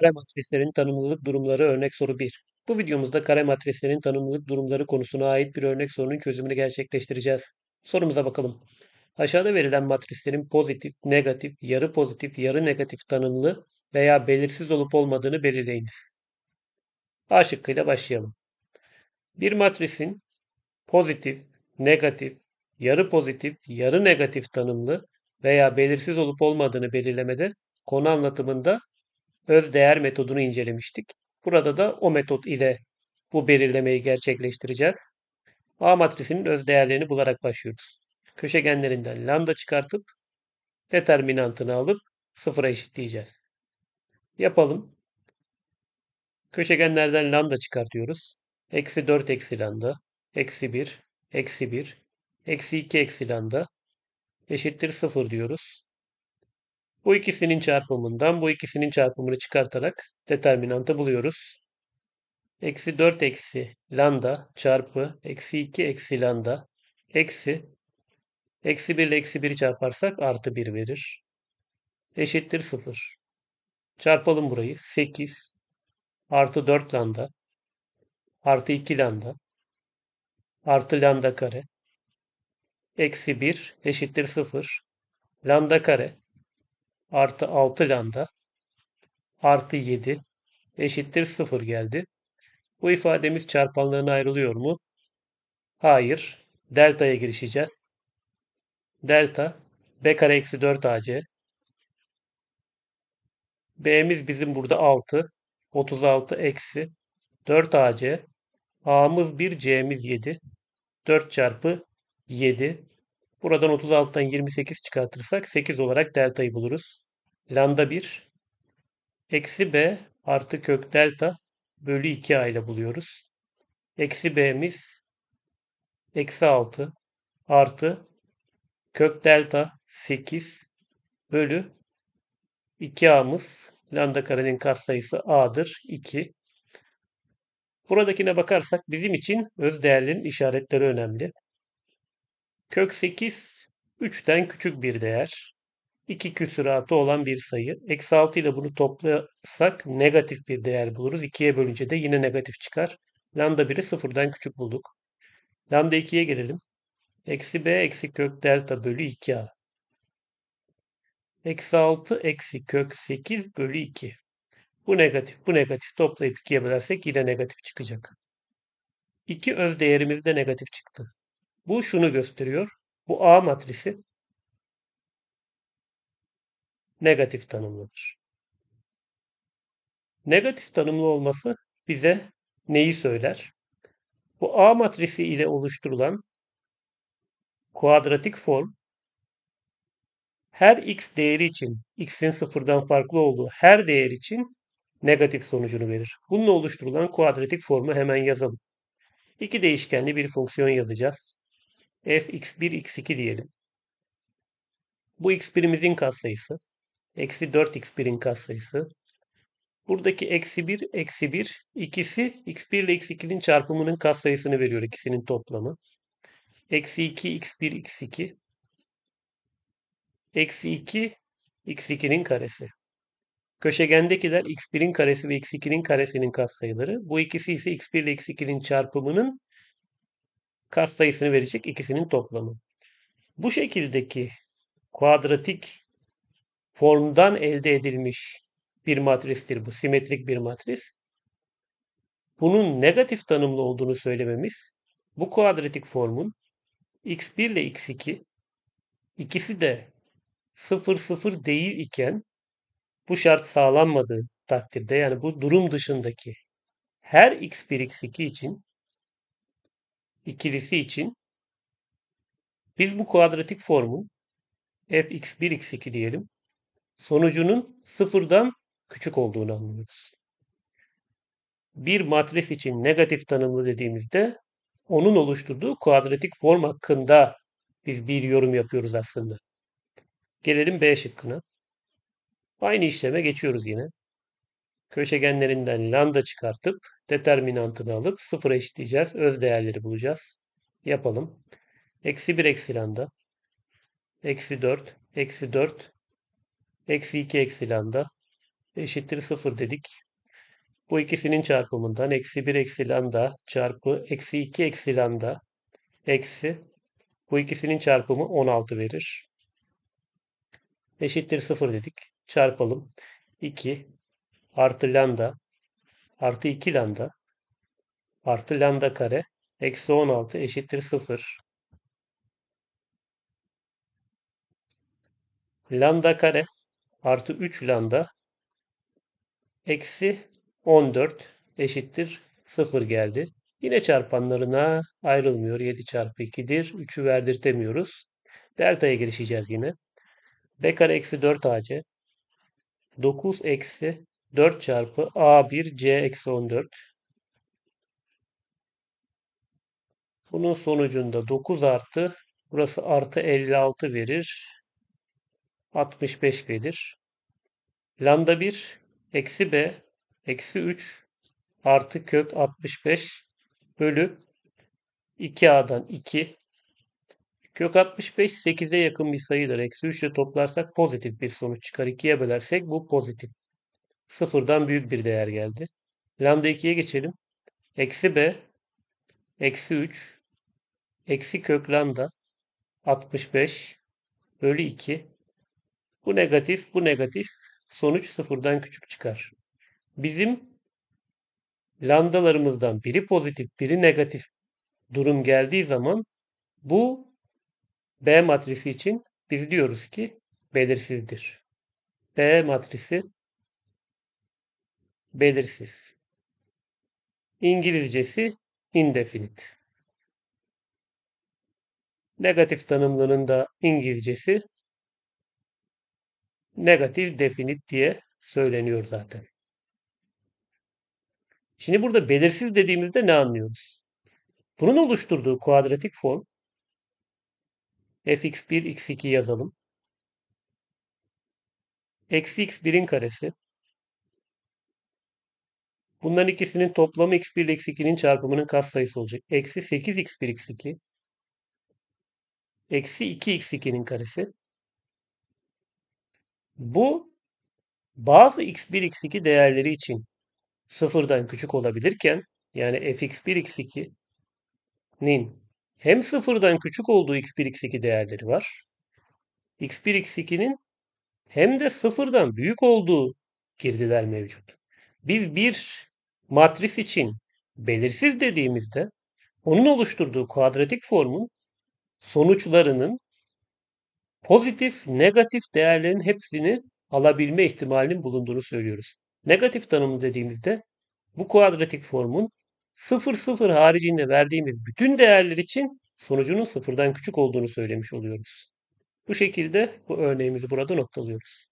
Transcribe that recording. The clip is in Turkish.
Kare matrislerin tanımlılık durumları örnek soru 1. Bu videomuzda kare matrislerin tanımlılık durumları konusuna ait bir örnek sorunun çözümünü gerçekleştireceğiz. Sorumuza bakalım. Aşağıda verilen matrislerin pozitif, negatif, yarı pozitif, yarı negatif tanımlı veya belirsiz olup olmadığını belirleyiniz. A şıkkıyla başlayalım. Bir matrisin pozitif, negatif, yarı pozitif, yarı negatif tanımlı veya belirsiz olup olmadığını belirlemede konu anlatımında öz değer metodunu incelemiştik. Burada da o metot ile bu belirlemeyi gerçekleştireceğiz. A matrisinin öz değerlerini bularak başlıyoruz. Köşegenlerinden lambda çıkartıp determinantını alıp sıfıra eşitleyeceğiz. Yapalım. Köşegenlerden lambda çıkartıyoruz. Eksi 4 eksi lambda, eksi 1, eksi 1, eksi 2 eksi lambda eşittir 0 diyoruz. Bu ikisinin çarpımından bu ikisinin çarpımını çıkartarak determinantı buluyoruz. Eksi 4 eksi lambda çarpı eksi 2 eksi lambda eksi eksi 1 ile eksi 1'i çarparsak artı 1 verir. Eşittir 0. Çarpalım burayı. 8 artı 4 lambda artı 2 lambda artı lambda kare eksi 1 eşittir 0. Lambda kare artı 6 lambda artı 7 eşittir 0 geldi. Bu ifademiz çarpanlarına ayrılıyor mu? Hayır. Delta'ya girişeceğiz. Delta b kare eksi 4 ac. B'miz bizim burada 6. 36 eksi 4 ac. A'mız 1, C'miz 7. 4 çarpı 7. Buradan 36'dan 28 çıkartırsak 8 olarak delta'yı buluruz. Lambda 1 eksi b artı kök delta bölü 2a ile buluyoruz. Eksi b'miz eksi 6 artı kök delta 8 bölü 2a'mız lambda karenin katsayısı a'dır 2. Buradakine bakarsak bizim için öz değerlerin işaretleri önemli. Kök 8 3'ten küçük bir değer. 2 küsuratı olan bir sayı. Eksi 6 ile bunu toplasak negatif bir değer buluruz. 2'ye bölünce de yine negatif çıkar. Lambda 1'i sıfırdan küçük bulduk. Lambda 2'ye gelelim. Eksi b eksi kök delta bölü 2a. Eksi 6 eksi kök 8 bölü 2. Bu negatif, bu negatif toplayıp 2'ye bölersek yine negatif çıkacak. İki öz değerimiz de negatif çıktı. Bu şunu gösteriyor. Bu A matrisi negatif tanımlıdır. Negatif tanımlı olması bize neyi söyler? Bu A matrisi ile oluşturulan kuadratik form her x değeri için, x'in sıfırdan farklı olduğu her değer için negatif sonucunu verir. Bununla oluşturulan kuadratik formu hemen yazalım. İki değişkenli bir fonksiyon yazacağız. F x1, x2 diyelim. Bu x1'imizin katsayısı. Eksi 4x1'in katsayısı. Buradaki eksi 1, eksi 1 ikisi x1 ile x2'nin çarpımının katsayısını veriyor ikisinin toplamı. Eksi 2 x1 x2 eksi 2 x2'nin karesi. Köşegendekiler x1'in karesi ve x2'nin karesinin katsayıları. Bu ikisi ise x1 ile x2'nin çarpımının katsayısını verecek ikisinin toplamı. Bu şekildeki kuadratik formdan elde edilmiş bir matristir bu. Simetrik bir matris. Bunun negatif tanımlı olduğunu söylememiz bu kuadratik formun x1 ile x2 ikisi de 0 0 değil iken bu şart sağlanmadığı takdirde yani bu durum dışındaki her x1 x2 için ikilisi için biz bu kuadratik formun fx1 x2 diyelim sonucunun sıfırdan küçük olduğunu anlıyoruz. Bir matris için negatif tanımlı dediğimizde onun oluşturduğu kuadratik form hakkında biz bir yorum yapıyoruz aslında. Gelelim B şıkkına. Aynı işleme geçiyoruz yine. Köşegenlerinden lambda çıkartıp determinantını alıp sıfıra eşitleyeceğiz. Öz değerleri bulacağız. Yapalım. Eksi 1 eksi lambda. Eksi 4. Eksi 4. Eksi 2 eksi lambda. eşittir 0 dedik. Bu ikisinin çarpımından eksi 1 eksi lambda çarpı eksi 2 eksi lambda eksi bu ikisinin çarpımı 16 verir. Eşittir 0 dedik. Çarpalım. 2 artı lambda artı 2 lambda artı lambda kare eksi 16 eşittir 0. Lambda kare artı 3 lambda eksi 14 eşittir 0 geldi. Yine çarpanlarına ayrılmıyor. 7 çarpı 2'dir. 3'ü verdirtemiyoruz. Delta'ya girişeceğiz yine. B kare eksi 4 AC 9 eksi 4 çarpı A1 C eksi 14. Bunun sonucunda 9 artı burası artı 56 verir. 65 gelir. Lambda 1 eksi B eksi 3 artı kök 65 bölü 2A'dan 2 Kök 65 8'e yakın bir sayıdır. Eksi 3 ile toplarsak pozitif bir sonuç çıkar. 2'ye bölersek bu pozitif. Sıfırdan büyük bir değer geldi. Lambda 2'ye geçelim. Eksi b eksi 3 eksi kök lambda 65 bölü 2 bu negatif bu negatif sonuç sıfırdan küçük çıkar. Bizim lambdalarımızdan biri pozitif biri negatif durum geldiği zaman bu B matrisi için biz diyoruz ki belirsizdir. B matrisi belirsiz. İngilizcesi indefinite. Negatif tanımlarının da İngilizcesi negatif definite diye söyleniyor zaten. Şimdi burada belirsiz dediğimizde ne anlıyoruz? Bunun oluşturduğu kuadratik form fx1, x2 yazalım. Eksi x1'in karesi. Bunların ikisinin toplamı x1 ile x2'nin çarpımının katsayısı olacak. Eksi 8x1 x2. Eksi 2x2'nin karesi. Bu bazı x1 x2 değerleri için sıfırdan küçük olabilirken yani fx1 x2'nin hem sıfırdan küçük olduğu x1 x2 değerleri var. x1 x2'nin hem de sıfırdan büyük olduğu girdiler mevcut. Biz bir matris için belirsiz dediğimizde onun oluşturduğu kuadratik formun sonuçlarının pozitif, negatif değerlerin hepsini alabilme ihtimalinin bulunduğunu söylüyoruz. Negatif tanımı dediğimizde bu kuadratik formun 0 0 haricinde verdiğimiz bütün değerler için sonucunun sıfırdan küçük olduğunu söylemiş oluyoruz. Bu şekilde bu örneğimizi burada noktalıyoruz.